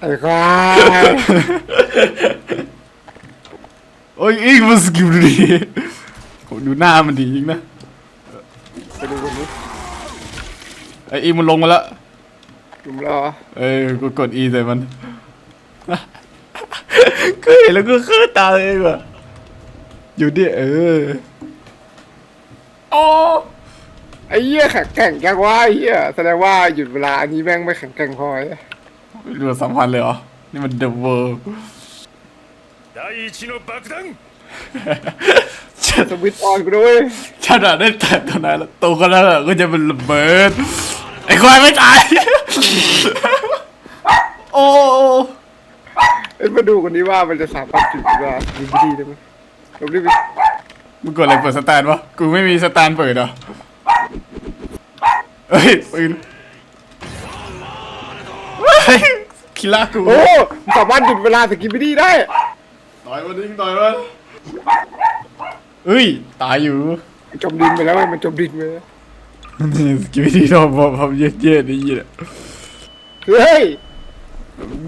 ไอ้ควายโอ้ยอีกมันสกิลดูดีโหดูหน้ามันดีจริงนะไปดูคนนี้ไออีกมันลงมาแล้วผมรอเอ้ยกูกด E ใส่มันก็เห็นแล้วก็เคืนตาเลยว่ะอยู่ดิเออโอ้ไอ้เหี้ยแข็งแกร่งจังวะไอ้เหี้ยแสดงว่าหยุดเวลาอันนี้แม่งไม่แข็งแกร่งพอเลย ดูสัมพันธ์เลยเหรอ นี่มัน The World 第一の爆弾 ฉัน สวิตช์ออนกูด้วย ฉันอะได้แต่ตอนนั้นแล้วโตกันแล้วอะก็จะเป็นระเบิด ไอ้ควายไม่ตาย โอ้ เอ้ยมาดูคนนี้ว่ามันจะสามารถหยุดเวลาดีไม่ดีได้ไหมเรารีบไป มึงกดอะไรเปิดสแตนวะ กูไม่มีสแตนเปิดเหรอเฮ้ยปืนเ ฮ้ยคิล่ากูโอ้มันสามารถหยุดเวลาสกิปไม่ดีได้ต่อยมันดิต่อยมันเฮ้ย ตายอยู่มันจมดินไปแล้วเว้ยมันจมดินไปแล้วนี่สกิลที่เราพอพอเย็ดเย็ดนี่แหละเฮ้ย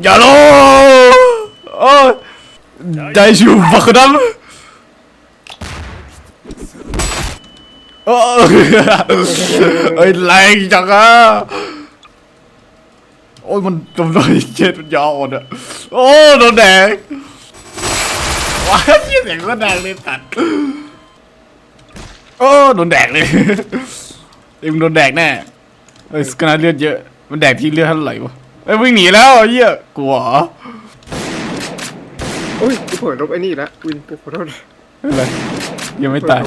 อย่าโลโอ้ได้ชูบักดัมโอ้เอ้ยแรงจังอะโอ้ยมันกำลังเจ็ดมันยาวอ่อนอะโอ้โดนแดงว้ายเสียงก็แดงเลยตัดโอ้โดนแดกเลยเอ็มงโดนแดกแน่เอ้ยสกนาเลือดเยอะ มันแดกที่เลือดเท่าไหร่วะเอ้ยวิ่งหนีแล้วไอ้เหี้ยกลัวเหรอโอ้ยกูเผลอลบไอ้นี่แล้ววินขอโทษไม่เป็นไรยังไม่ตาย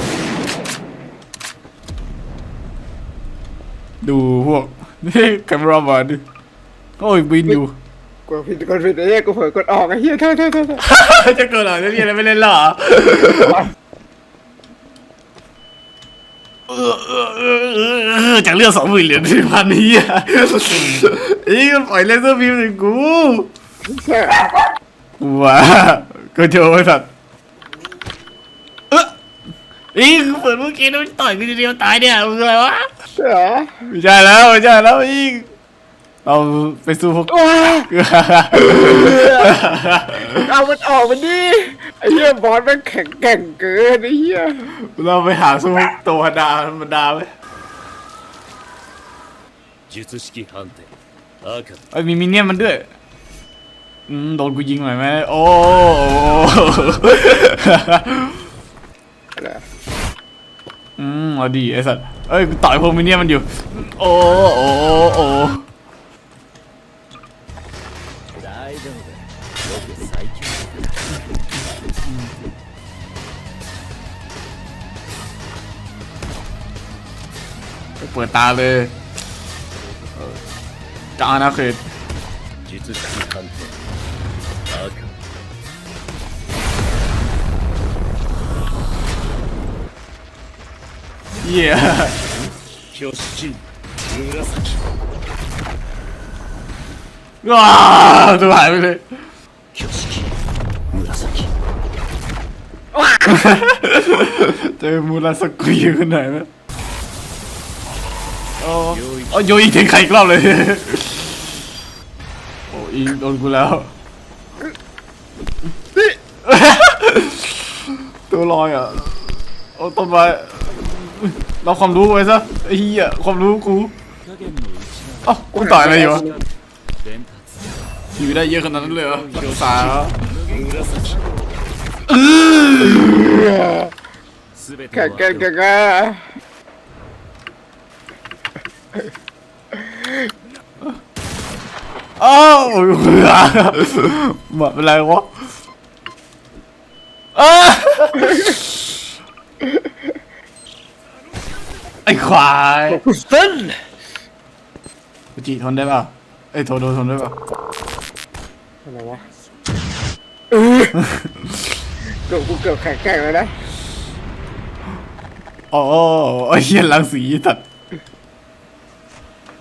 ดูพวกนี่แคมรามาดิ โอ้ยบินอยู่ กูผิดกดผิดไอ้เหี้ยกูเผลอกดออกไอ้เหี้ยโทษโทษโทษโทษจะเกิดอะไรจะมีอะไรไม่เล่นหรอเออเออเออเออเออจากเรื่องสองหมื่นเหรียญที่พันนี้อะอีมันปล่อยเลเซอร์บีมใส่กูใช่เหรอว้าก็โจไอ้สัตว์เอออีเปิดเมื่อกี้แล้วต่อยกูทีเดียวตายเนี่ยมึงอะไรวะใช่เหรอไม่ใช่แล้วไม่ใช่แล้วอี เราไปสู้พวก ว้าเอามันออกมันดิไอ้เหี้ยบอสแม่งแข็งแกร่งเกินไอ้เหี้ย เราไปหาสู้พวกตัวธรรมดาธรรมดาไหม 術式判定赤だ เอ้ยมีมินเนี่ยนมันด้วยอืมโดนกูยิงหน่อยไหมโอ้ อะไร อืมเอาดีไอ้สัตว์เอ้ยกูต่อยพวกมินเนี่ยนมันอยู่ โอ้โอ้โอ้ 大丈夫だ僕最強 เปิดตาเลยเออจานะเคย 術式判定赤 เหี้ย 挙式紫 ว้าตัวหายไปเลยเจอมูราสกุยคนไหนไหมโอ้โอ้โยอีกถึงใครอีกรอบเลย โอ้อีโดนกูแล้ว ตัวลอยอะ โอ้ต้นไม้เราความรู้ไว้ซะเหี้ยความรู้กูอ้ากูต่อยอะไรอยู่ อยู่ได้เยอะขนาดนั้นเลยเหรอรักษาแกแกแกแโอ้ยแบบเป็นไรวไอ้ควายสตันจีทนได้ปะไอ้โทนโดนทนได้ปะ อะไรวะเออเกือบกูเกือบแข็งแกร่งเลยนะโอ้ไอ้เหี้ยลังสีตัด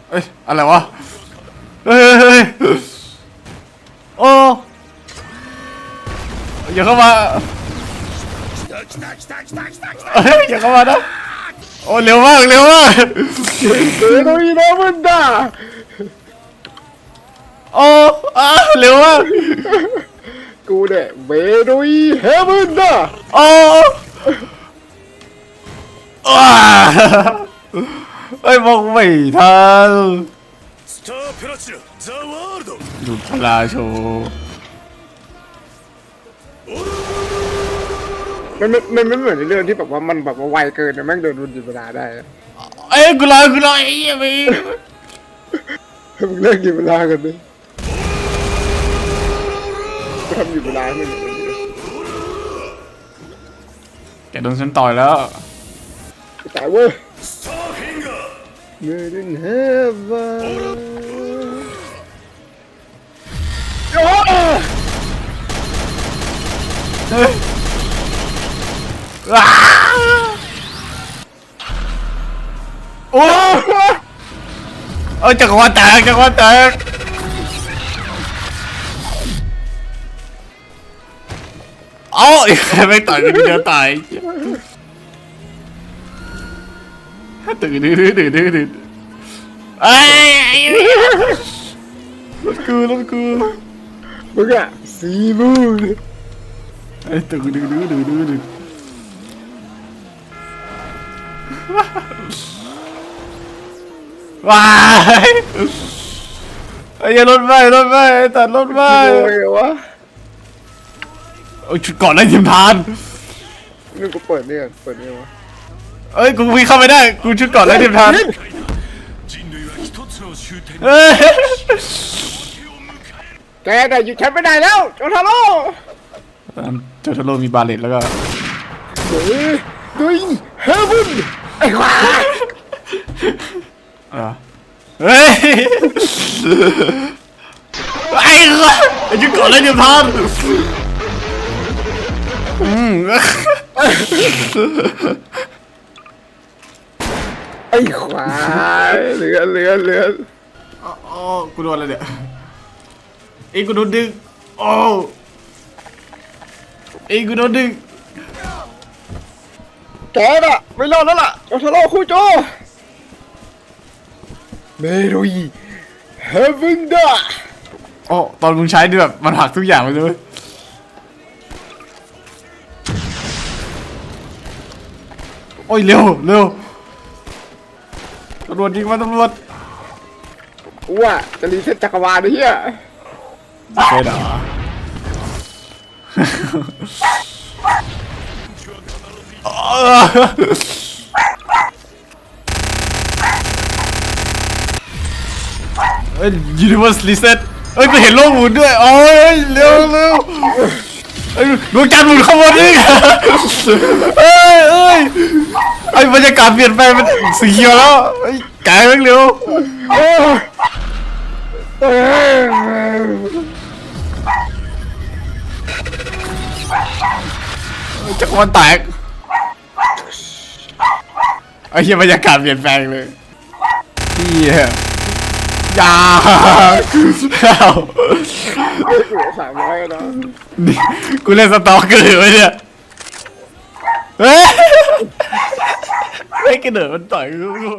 เอ้ยอะไรวะเฮ้ยเฮ้ยเฮ้ยโอ้อย่าเข้ามาเฮ้ยอย่าเข้ามานะโอ้เร็วมากเร็วมาก เออโดนอีโนมันด่า โอ้อะเร็วอะกูเนี่ยเวรุยเฮมึนนะโอ้อะเอ้ยมองไม่ทันดูพลาโชว์มันไม่มันไม่เหมือนในเรื่องที่แบบว่ามันแบบว่าไวเกินนะแม่งเดินบนหยุเวลาได้เอ้ยกูลอกูลอไอ้เหี้ยมึงให้มึงเลิกหยุเวลากันดิ ทำอยู่เวลาไม่แกโดนฉันต่อยแล้วตายเว้ย Made in โอ้เฮ้ยว้าโอ้เออจักรวาลแตกจักรวาแตก เอ้าไอ้ใครไม่ต่อยกูเดียวตายตื่นดื้อดื้อดื้อดื้อดื้อไอ้ไอ้รถกูรถกูมึงอะซีมูนไอ้ตื่นดื้อดื้อดื้อดื้อดื้อว้ายไอ้เหี้ยรถไหม้รถไหม้ไอ้ตัดรถไหม้โอ้ยวะโอ้ยชุดก่อนไล่ทีมทาน นี่กูเปิดเนี่ยเปิดเนี่ยวะ เอ้ยกูวิ่งเข้าไปได้กูชุดก่อนไล่ทีมทาน 人類は一つの終点に เอ้ย แกแต่หยุดฉันไม่ได้แล้วโจทาโร่ เจ้าทาโร่มีบาเลตแล้วก็ เฮ้ยดุยเฮเวนไอ้ควาย เออเฮ้ยไอ้เหี้ยไอ้ชุดก่อนไล่ทีมทาน อืมไอ้ควายเหลือเหลือเหลืออ๋อกูโดนอะไรเนี่ยเอ้กูโดนดึงโอ้เอ้กูโดนดึงแกน่ะไม่รอดแล้วล่ะโจทาโร่คู่โจเมรุยเฮเวนดาโอ้ตอนมึงใช้ดิแบบมันหักทุกอย่างไปเลย โอ้ยเร็วเร็วตำรวจยิงมาตำรวจกูว่าจะรีเซ็ตจักรวาลไอ้เหี้ยเคยเหรอ เอ้ย universe reset เอ้ยกูเห็นโลกหมุนด้วยโอ้ยเร็วเร็ว เอ้ยดวงจันทร์หมุนเข้ามาดิเอ้ยเอ้ยไอ้บรรยากาศเปลี่ยนไปเป็นสีเขียวแล้วไอ้ยไก่แม่งเร็วโอ้เอ้ยจักรวาลแตกไอ้เหี้ยบรรยากาศเปลี่ยนแปลงเลยเหี้ย อยาเอาเฮ้ยกูเหลือสามร้อยแล้วนะนี่กูเล่นสตอกเกอร์ไว้เนี่ยเฮ้ยไม่กระเดิดมันต่อยกู